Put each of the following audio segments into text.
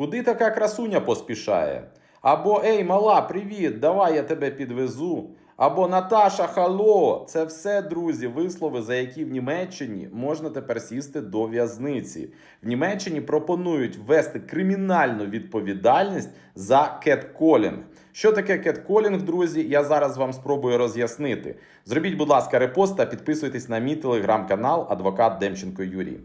Куди така красуня поспішає? Або Ей, мала, привіт, давай я тебе підвезу. Або Наташа, хало. Це все, друзі, вислови, за які в Німеччині можна тепер сісти до в'язниці. В Німеччині пропонують ввести кримінальну відповідальність за кетколінг. Що таке кетколінг, друзі? Я зараз вам спробую роз'яснити. Зробіть, будь ласка, репост та підписуйтесь на мій телеграм-канал Адвокат Демченко Юрій.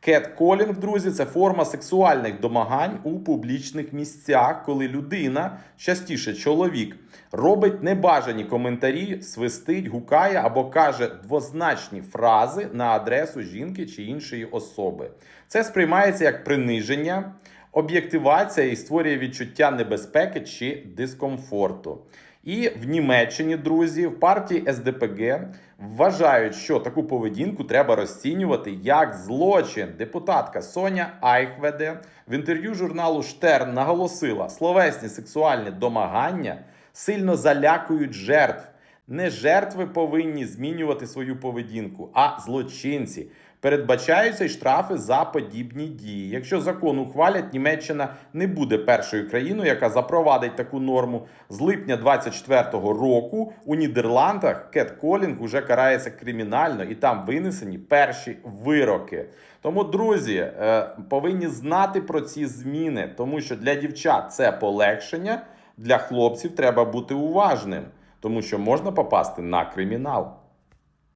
Кетколінг, друзі, це форма сексуальних домагань у публічних місцях, коли людина, частіше чоловік, робить небажані коментарі, свистить, гукає або каже двозначні фрази на адресу жінки чи іншої особи. Це сприймається як приниження, об'єктивація і створює відчуття небезпеки чи дискомфорту. І в Німеччині, друзі, в партії СДПГ вважають, що таку поведінку треба розцінювати як злочин. Депутатка Соня Айхведе в інтерв'ю журналу Штерн наголосила, словесні сексуальні домагання сильно залякують жертв. Не жертви повинні змінювати свою поведінку, а злочинці. Передбачаються й штрафи за подібні дії. Якщо закон ухвалять, Німеччина не буде першою країною, яка запровадить таку норму. З липня 24-го року у Нідерландах кетколінг уже карається кримінально, і там винесені перші вироки. Тому, друзі, е, повинні знати про ці зміни, тому що для дівчат це полегшення, для хлопців треба бути уважним, тому що можна попасти на кримінал.